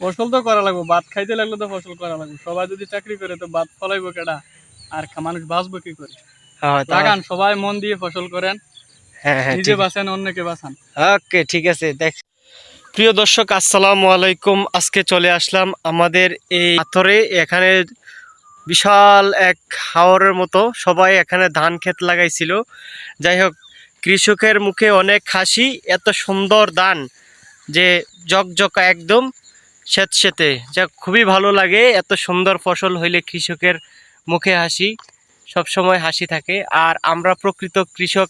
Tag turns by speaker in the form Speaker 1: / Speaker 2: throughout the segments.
Speaker 1: ফসল তো করা লাগবে ভাত খাইতে লাগলে তো ফসল করা লাগবে। সবাই যদি চাকরি করে তো ভাত ফলাইবো কেডা? আর মানুষ বাঁচবো কি করে? লাগান সবাই মন দিয়ে ফসল করেন
Speaker 2: হ্যাঁ হ্যাঁ
Speaker 1: নিজে
Speaker 2: ঠিক-
Speaker 1: অন্যকে বাঁচান।
Speaker 2: ওকে ঠিক আছে দেখ। প্রিয় দর্শক আসসালামু আলাইকুম। আজকে চলে আসলাম আমাদের এই পাথরে। এখানে বিশাল এক হাওরের মতো সবাই এখানে ধান ক্ষেত লাগাইছিল। যাই হোক কৃষকের মুখে অনেক হাসি। এত সুন্দর ধান যে জকজকা একদম। স্যাঁতস্যাঁতে যা খুবই ভালো লাগে এত সুন্দর ফসল হইলে কৃষকের মুখে হাসি সব সময় হাসি থাকে। আর আমরা প্রকৃত কৃষক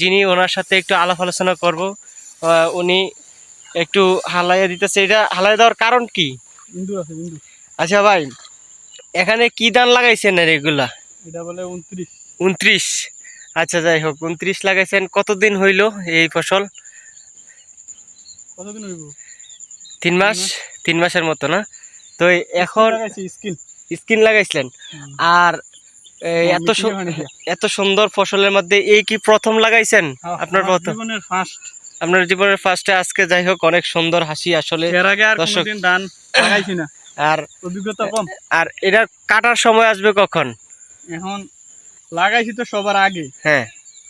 Speaker 2: যিনি ওনার সাথে একটু আলাপ আলোচনা করব উনি একটু হালাইয়া দিতেছে। এটা হালাই দেওয়ার কারণ কি? আচ্ছা ভাই এখানে কি ধান লাগাইছেন এগুলা?
Speaker 1: এটা বলে উনত্রিশ।
Speaker 2: উনত্রিশ। আচ্ছা যাই হোক উনত্রিশ লাগাইছেন। কতদিন হইল এই ফসল?
Speaker 1: কতদিন হইব?
Speaker 2: তিন মাস? তিন মাসের মতো না? তো এখন
Speaker 1: স্কিন।
Speaker 2: স্কিন লাগাইছিলেন? আর এত এত সুন্দর ফসলের মধ্যে এই কি প্রথম লাগাইছেন আপনার প্রথম? আপনার জীবনের ফার্স্টে আজকে যাই হোক অনেক সুন্দর হাসি আসলে।
Speaker 1: আর
Speaker 2: দর্শক-
Speaker 1: ধান লাগাইছি না।
Speaker 2: আর
Speaker 1: অভিজ্ঞতা কম।
Speaker 2: আর এটা কাটার সময় আসবে কখন?
Speaker 1: এখন লাগাইছি তো সবার আগে।
Speaker 2: হ্যাঁ।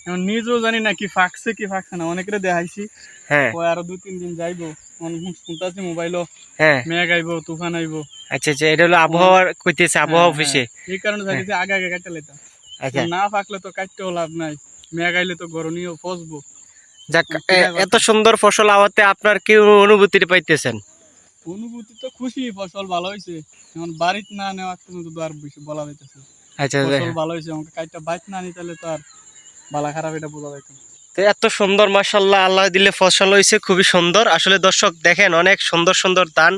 Speaker 1: এখন নিজেও জানি না কি ফাঁকছে কি ফাঁকছে না। অনেকের দেখাইছি।
Speaker 2: হ্যাঁ।
Speaker 1: আরও দুই তিন দিন যাইবো। শুনতেছি মোবাইলও।
Speaker 2: হ্যাঁ।
Speaker 1: মেঘ আইবো তুফান আইবো।
Speaker 2: আচ্ছা আচ্ছা এটা হলো আবহাওয়ার কইতেছে আবহাওয়া অফিসে।
Speaker 1: এই কারণে চাইছি আগে আগে কাটতে লাইতাম।
Speaker 2: আচ্ছা।
Speaker 1: না ফাঁকলে তো কাটতেও লাভ নাই। মেঘ আইলে তো গরমীয় ফসবো।
Speaker 2: যাক
Speaker 1: ঠিক
Speaker 2: এ-
Speaker 1: আছে।
Speaker 2: এত সুন্দর ফসল আওয়াতে আপনার কি অনুভূতি পাইতেছেন?
Speaker 1: অনুভূতি তো খুশি ফসল ভালো হয়েছে এখন বাড়িতে না নেওয়া কিন্তু তো আর বেশি বলা যাইতেছে
Speaker 2: আচ্ছা
Speaker 1: ফসল ভালো হয়েছে আমাকে কাইটা বাইক না নিতে তো আর বালা খারাপ এটা বোঝা যাইতো না।
Speaker 2: তো এত সুন্দর মাসাল্লাহ আল্লাহ দিলে ফসল হয়েছে খুবই সুন্দর। আসলে দর্শক দেখেন অনেক সুন্দর সুন্দর দান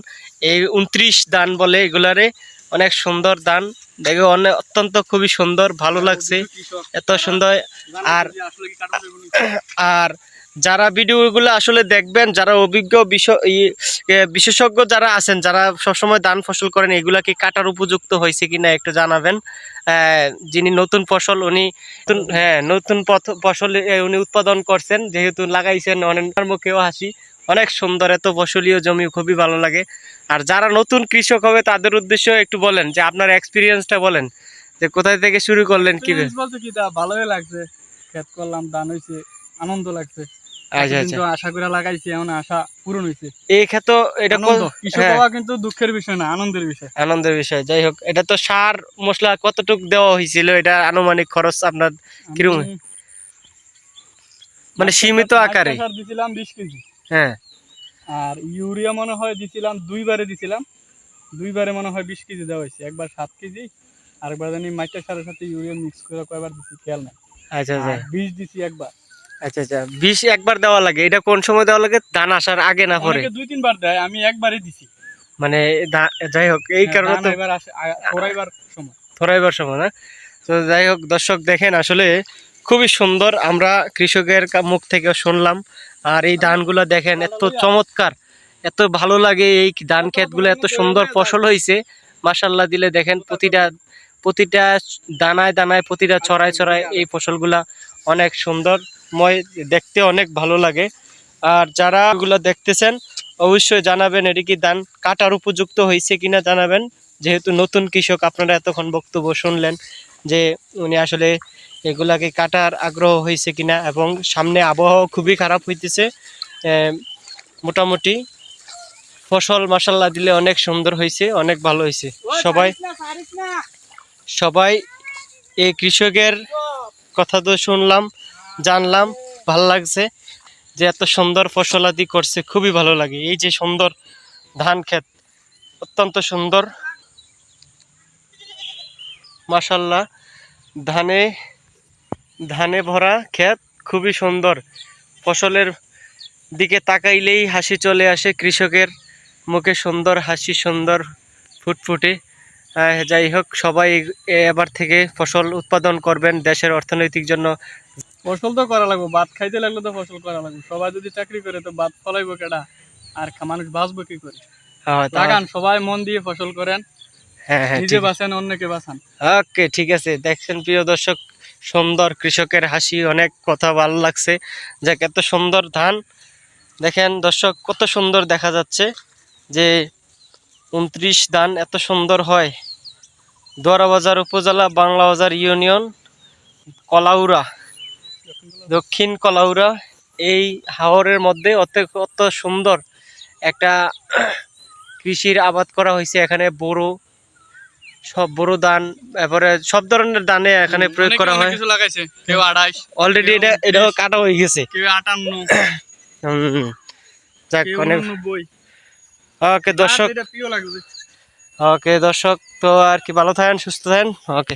Speaker 2: এই উনত্রিশ দান বলে এগুলারে অনেক সুন্দর দান দেখে অনেক অত্যন্ত খুবই সুন্দর ভালো লাগছে। এত সুন্দর আর-। আর যারা ভিডিওগুলো আসলে দেখবেন, যারা অভিজ্ঞ বিশেষজ্ঞ যারা আছেন, যারা সবসময় ধান ফসল করেন, এগুলা কি কাটার উপযুক্ত হয়েছে কিনা একটু জানাবেন। যিনি নতুন ফসল, উনি হ্যাঁ নতুন ফসল উনি উৎপাদন করছেন, যেহেতু লাগাইছেন, অনেক মুখেও হাসি। অনেক সুন্দর, এত ফসলীয় জমি, খুবই ভালো লাগে। আর যারা নতুন কৃষক হবে, তাদের উদ্দেশ্য একটু বলেন, যে আপনার এক্সপিরিয়েন্সটা বলেন, যে কোথায় থেকে শুরু করলেন কি
Speaker 1: কি ভালোই লাগছে। খেত করলাম দান হইছে, আনন্দ লাগছে।
Speaker 2: আচ্ছা আচ্ছা।
Speaker 1: আশা করে লাগাইছি এখন আশা পূরণ হইছে।
Speaker 2: এই ক্ষেত্র এটা
Speaker 1: কৃষক
Speaker 2: হ্যাঁ।
Speaker 1: হওয়া কিন্তু দুঃখের বিষয় না আনন্দের বিষয়।
Speaker 2: আনন্দের বিষয় যাই হোক এটা তো সার মশলা কতটুক দেওয়া হয়েছিল এটা আনুমানিক খরচ আপনার কীরকম? মানে সীমিত আকারে?
Speaker 1: সার দিছিলাম বিশ কেজি।
Speaker 2: হ্যাঁ।
Speaker 1: আর ইউরিয়া মনে হয় দিছিলাম দুইবারে দিছিলাম। দুইবারে মনে হয় বিশ কেজি দেওয়া হয়েছে একবার সাত কেজি আরেকবার জানি মাইটা সারের সাথে ইউরিয়া মিক্স করে কয়বার দিছি খেয়াল নাই।
Speaker 2: আচ্ছা আচ্ছা।
Speaker 1: বীজ দিছি একবার।
Speaker 2: আচ্ছা আচ্ছা। বিষ একবার দেওয়া লাগে এটা কোন সময় দেওয়া লাগে? ধান আসার আগে না পরে?
Speaker 1: দুই তিনবার দেয় আমি একবারই দিছি।
Speaker 2: মানে যাই হোক এই
Speaker 1: হ্যাঁ,
Speaker 2: কারণে তো
Speaker 1: ফোরাইবার সময়।
Speaker 2: থরাইবার সময় না? তো যাই হোক দর্শক দেখেন আসলে খুবই সুন্দর আমরা কৃষকের মুখ থেকে শুনলাম। আর এই ধানগুলো দেখেন এত চমৎকার এত ভালো লাগে এই ধান ক্ষেতগুলো এত সুন্দর ফসল হয়েছে মাসাল্লাহ দিলে দেখেন প্রতিটা প্রতিটা দানায় দানায় প্রতিটা ছড়ায় ছড়ায় এই ফসলগুলা অনেক সুন্দরময় দেখতে অনেক ভালো লাগে। আর যারা এগুলো দেখতেছেন, অবশ্যই জানাবেন এটি কি ধান কাটার উপযুক্ত হয়েছে কিনা জানাবেন। যেহেতু নতুন কৃষক, আপনারা এতক্ষণ বক্তব্য শুনলেন যে উনি আসলে এগুলাকে কাটার আগ্রহ হয়েছে কিনা এবং সামনে আবহাওয়া খুবই খারাপ হইতেছে। মোটামুটি ফসল মাসাল্লাহ দিলে অনেক সুন্দর হয়েছে, অনেক ভালো হয়েছে। সবাই সবাই এই কৃষকের কথা তো শুনলাম। জানলাম, ভালো লাগছে যে এত সুন্দর ফসলাদি করছে, খুবই ভালো লাগে। এই যে সুন্দর ধান ক্ষেত, অত্যন্ত সুন্দর। মাসাল্লাহ ধানে ধানে ভরা ক্ষেত, খুবই সুন্দর। ফসলের দিকে তাকাইলেই হাসি চলে আসে, কৃষকের মুখে সুন্দর হাসি, সুন্দর ফুটফুটে। যাই হোক, সবাই এবার থেকে ফসল উৎপাদন করবেন, দেশের অর্থনৈতিক জন্য।
Speaker 1: ফসল তো করা লাগবো ভাত খাইতে লাগলে তো ফসল করা লাগবে। সবাই যদি চাকরি করে তো ভাত ফলাইবো কেডা? আর মানুষ বাঁচবো কি করে? লাগান সবাই মন দিয়ে ফসল করেন
Speaker 2: হ্যাঁ হ্যাঁ
Speaker 1: নিজে বাঁচেন অন্যকে বাঁচান।
Speaker 2: ওকে ঠিক আছে। দেখছেন প্রিয় দর্শক সুন্দর কৃষকের হাসি অনেক কথা ভালো লাগছে। যাক এত সুন্দর ধান। দেখেন দর্শক কত সুন্দর দেখা যাচ্ছে যে উনত্রিশ দান এত সুন্দর হয়। দোয়ারাবাজার উপজেলা বাংলা বাজার ইউনিয়ন কলাউড়া। দক্ষিণ কলাউড়া এই হাওরের মধ্যে অত অত সুন্দর একটা কৃষির আবাদ করা হয়েছে। এখানে বড় সব বড় ধান এরপরে সব ধরনের ধানে এখানে প্রয়োগ করা হয়।
Speaker 1: কিছু লাগাইছে কেউ আড়াইশ
Speaker 2: অলরেডি এটা এটাও কাটা হয়ে গেছে।
Speaker 1: কেউ আটান্ন।
Speaker 2: হুম। যাক অনেক ওকে দর্শক ওকে দর্শক তো আর কি ভালো থাকেন সুস্থ থাকেন। ওকে।